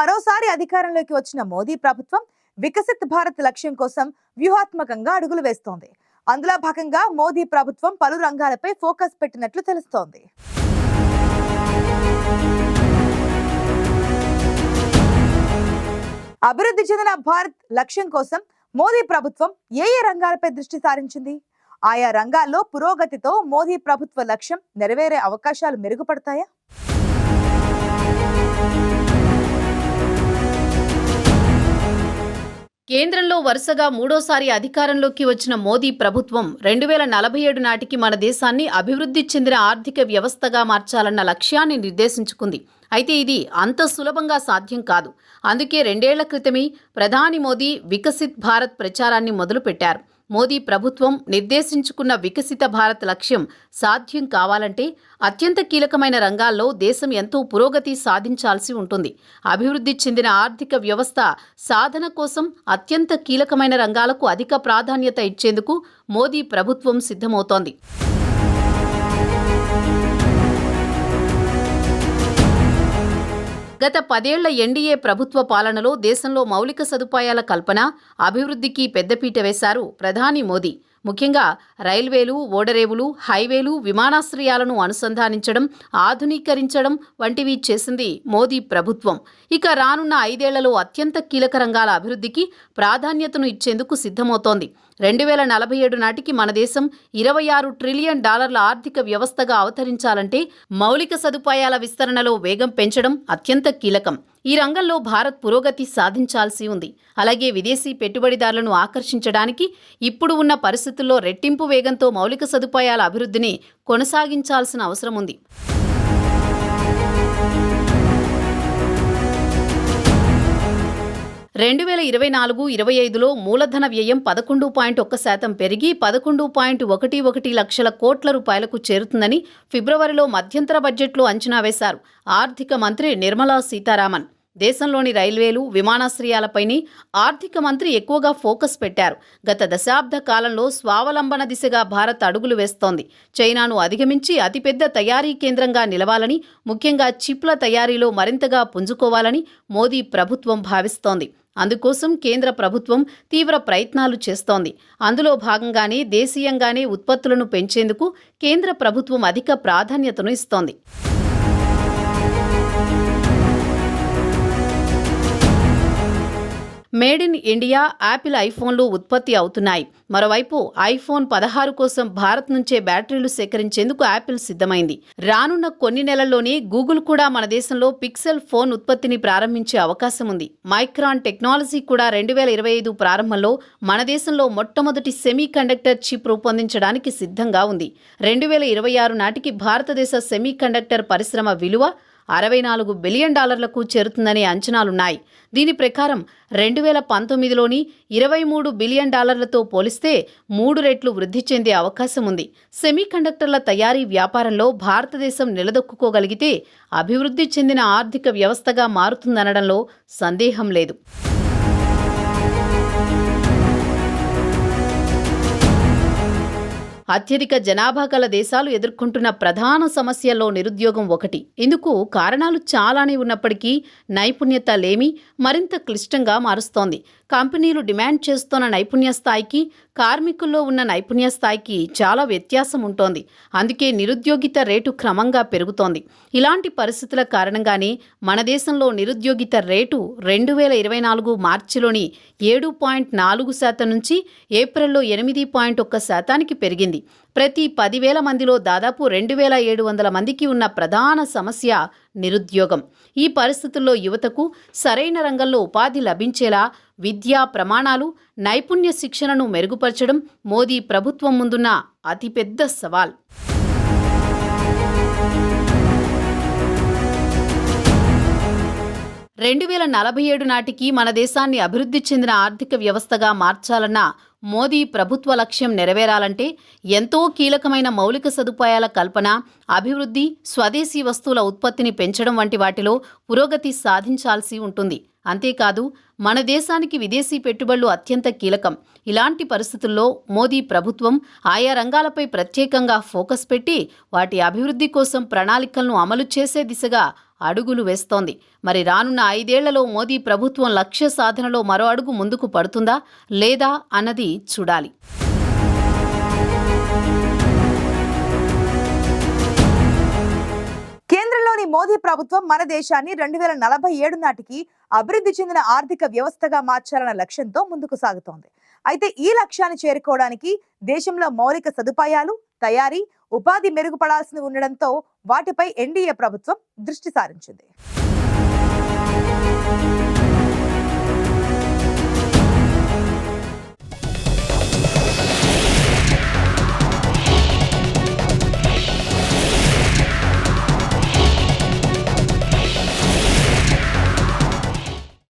మరోసారి అధికారంలోకి వచ్చిన మోదీ ప్రభుత్వం వికసిత్ భారత్ లక్ష్యం కోసం వ్యూహాత్మకంగా అడుగులు వేస్తోంది. అందులో భాగంగా మోదీ ప్రభుత్వం పలు రంగాలపై ఫోకస్ పెట్టినట్లు తెలుస్తోంది. అభివృద్ధి చెందిన భారత్ లక్ష్యం కోసం మోదీ ప్రభుత్వం ఏ ఏ రంగాలపై దృష్టి సారించింది? ఆయా రంగాల్లో పురోగతితో మోదీ ప్రభుత్వ లక్ష్యం నెరవేరే అవకాశాలు మెరుగుపడతాయా? కేంద్రంలో వరుసగా మూడోసారి అధికారంలోకి వచ్చిన మోదీ ప్రభుత్వం రెండు వేల నలభై ఏడు నాటికి మన దేశాన్ని అభివృద్ధి చెందిన ఆర్థిక వ్యవస్థగా మార్చాలన్న లక్ష్యాన్ని నిర్దేశించుకుంది. అయితే ఇది అంత సులభంగా సాధ్యం కాదు. అందుకే రెండేళ్ళ క్రితమే ప్రధాని మోదీ వికసిత్ భారత్ ప్రచారాన్ని మొదలుపెట్టారు. మోదీ ప్రభుత్వం నిర్దేశించుకున్న వికసిత భారత్ లక్ష్యం సాధ్యం కావాలంటే అత్యంత కీలకమైన రంగాల్లో దేశం ఎంతో పురోగతి సాధించాల్సి ఉంటుంది. అభివృద్ధి చెందిన ఆర్థిక వ్యవస్థ సాధన కోసం అత్యంత కీలకమైన రంగాలకు అధిక ప్రాధాన్యత ఇచ్చేందుకు మోదీ ప్రభుత్వం సిద్ధమవుతోంది. గత పదేళ్ళ ఎన్డీఏ ప్రభుత్వ పాలనలో దేశంలో మౌలిక సదుపాయాల కల్పన అభివృద్ధికి పెద్దపీట వేశారు ప్రధాని మోదీ. ముఖ్యంగా రైల్వేలు ఓడరేవులు హైవేలు విమానాశ్రయాలను అనుసంధానించడం ఆధునీకరించడం వంటివి చేసింది మోదీ ప్రభుత్వం. ఇక రానున్న ఐదేళ్ళలో అత్యంత కీలక రంగాల అభివృద్ధికి ప్రాధాన్యతను ఇచ్చేందుకు సిద్ధమవుతోంది. రెండు వేల నలభై ఏడు నాటికి మన దేశం ఇరవై ఆరు ట్రిలియన్ డాలర్ల ఆర్థిక వ్యవస్థగా అవతరించాలంటే మౌలిక సదుపాయాల విస్తరణలో వేగం పెంచడం అత్యంత కీలకం. ఈ రంగంలో భారత్ పురోగతి సాధించాల్సి ఉంది. అలాగే విదేశీ పెట్టుబడిదారులను ఆకర్షించడానికి ఇప్పుడు ఉన్న పరిస్థితుల్లో రెట్టింపు వేగంతో మౌలిక సదుపాయాల అభివృద్ధిని కొనసాగించాల్సిన అవసరం ఉంది. రెండు వేల ఇరవై నాలుగు ఇరవై ఐదులో మూలధన వ్యయం పదకొండు పాయింట్ ఒక్క శాతం పెరిగి పదకొండు పాయింట్ ఒకటి ఒకటి లక్షల కోట్ల రూపాయలకు చేరుతుందని ఫిబ్రవరిలో మధ్యంతర బడ్జెట్లో అంచనా వేశారు ఆర్థిక మంత్రి నిర్మలా సీతారామన్. దేశంలోని రైల్వేలు విమానాశ్రయాలపైని ఆర్థిక మంత్రి ఎక్కువగా ఫోకస్ పెట్టారు. గత దశాబ్ద కాలంలో స్వావలంబన దిశగా భారత్ అడుగులు వేస్తోంది. చైనాను అధిగమించి అతిపెద్ద తయారీ కేంద్రంగా నిలవాలని ముఖ్యంగా చిప్ల తయారీలో మరింతగా పుంజుకోవాలని మోదీ ప్రభుత్వం భావిస్తోంది. అందుకోసం కేంద్ర ప్రభుత్వం తీవ్ర ప్రయత్నాలు చేస్తోంది. అందులో భాగంగానే దేశీయంగానే ఉత్పత్తులను పెంచేందుకు కేంద్ర ప్రభుత్వం అధిక ప్రాధాన్యతను ఇస్తోంది. మేడ్ ఇన్ ఇండియా యాపిల్ ఐఫోన్లు ఉత్పత్తి అవుతున్నాయి. మరోవైపు ఐఫోన్ పదహారు కోసం భారత్ నుంచే బ్యాటరీలు సేకరించేందుకు యాపిల్ సిద్ధమైంది. రానున్న కొన్ని నెలల్లోనే గూగుల్ కూడా మన దేశంలో పిక్సెల్ ఫోన్ ఉత్పత్తిని ప్రారంభించే అవకాశం ఉంది. మైక్రాన్ టెక్నాలజీ కూడా రెండు వేల ఇరవై ఐదు ప్రారంభంలో మన దేశంలో మొట్టమొదటి సెమీ కండక్టర్ చిప్ రూపొందించడానికి సిద్ధంగా ఉంది. రెండు వేల ఇరవై ఆరు నాటికి భారతదేశ సెమీ కండక్టర్ పరిశ్రమ విలువ అరవై నాలుగు బిలియన్ డాలర్లకు చేరుతుందనే అంచనాలున్నాయి. దీని ప్రకారం రెండు వేల పంతొమ్మిదిలోని ఇరవై మూడు బిలియన్ డాలర్లతో పోలిస్తే మూడు రెట్లు వృద్ధి చెందే అవకాశం ఉంది. సెమీకండక్టర్ల తయారీ వ్యాపారంలో భారతదేశం నిలదొక్కుకోగలిగితే అభివృద్ధి చెందిన ఆర్థిక వ్యవస్థగా మారుతుందనడంలో సందేహం లేదు. అత్యధిక జనాభా గల దేశాలు ఎదుర్కొంటున్న ప్రధాన సమస్యల్లో నిరుద్యోగం ఒకటి. ఇందుకు కారణాలు చాలానే ఉన్నప్పటికీ నైపుణ్యత లేమి మరింత క్లిష్టంగా మారుస్తోంది. కంపెనీలు డిమాండ్ చేస్తున్న నైపుణ్య స్థాయికి కార్మికుల్లో ఉన్న నైపుణ్య స్థాయికి చాలా వ్యత్యాసం ఉంటోంది. అందుకే నిరుద్యోగిత రేటు క్రమంగా పెరుగుతోంది. ఇలాంటి పరిస్థితుల కారణంగానే మన దేశంలో నిరుద్యోగిత రేటు రెండు వేల ఇరవై నాలుగు మార్చిలోని ఏడు పాయింట్ నాలుగు శాతం నుంచి ఏప్రిల్లో ఎనిమిది పాయింట్ ఒక్క శాతానికి పెరిగింది. ప్రతి పదివేల మందిలో దాదాపు రెండు వేల ఏడు వందల మందికి ఉన్న ప్రధాన సమస్య నిరుద్యోగం. ఈ పరిస్థితుల్లో యువతకు సరైన రంగంలో ఉపాధి లభించేలా విద్యా ప్రమాణాలు నైపుణ్య శిక్షణను మెరుగుపరచడం మోదీ ప్రభుత్వం ముందున్న అతిపెద్ద సవాల్. రెండు వేల నలభై ఏడు నాటికి మన దేశాన్ని అభివృద్ధి చెందిన ఆర్థిక వ్యవస్థగా మార్చాలన్న మోదీ ప్రభుత్వ లక్ష్యం నెరవేరాలంటే ఎంతో కీలకమైన మౌలిక సదుపాయాల కల్పన అభివృద్ధి స్వదేశీ వస్తువుల ఉత్పత్తిని పెంచడం వంటి వాటిలో పురోగతి సాధించాల్సి ఉంటుంది. అంతేకాదు మన దేశానికి విదేశీ పెట్టుబడులు అత్యంత కీలకం. ఇలాంటి పరిస్థితుల్లో మోదీ ప్రభుత్వం ఆయా రంగాలపై ప్రత్యేకంగా ఫోకస్ పెట్టి వాటి అభివృద్ధి కోసం ప్రణాళికలను అమలు చేసే దిశగా అడుగులు వేస్తోంది. మరి రానున్న ఐదేళ్ళలో మోదీ ప్రభుత్వం లక్ష్య సాధనలో మరో అడుగు ముందుకు పడుతుందా లేదా అన్నది చూడాలి. మోదీ ప్రభుత్వం మన దేశాన్ని రెండు వేల నలభై ఏడు నాటికి అభివృద్ధి చెందిన ఆర్థిక వ్యవస్థగా మార్చాలన్న లక్ష్యంతో ముందుకు సాగుతోంది. అయితే ఈ లక్ష్యాన్ని చేరుకోవడానికి దేశంలో మౌలిక సదుపాయాలు తయారీ ఉపాధి మెరుగుపడాల్సి ఉండడంతో వాటిపై ఎన్డీఏ ప్రభుత్వం దృష్టి సారించింది.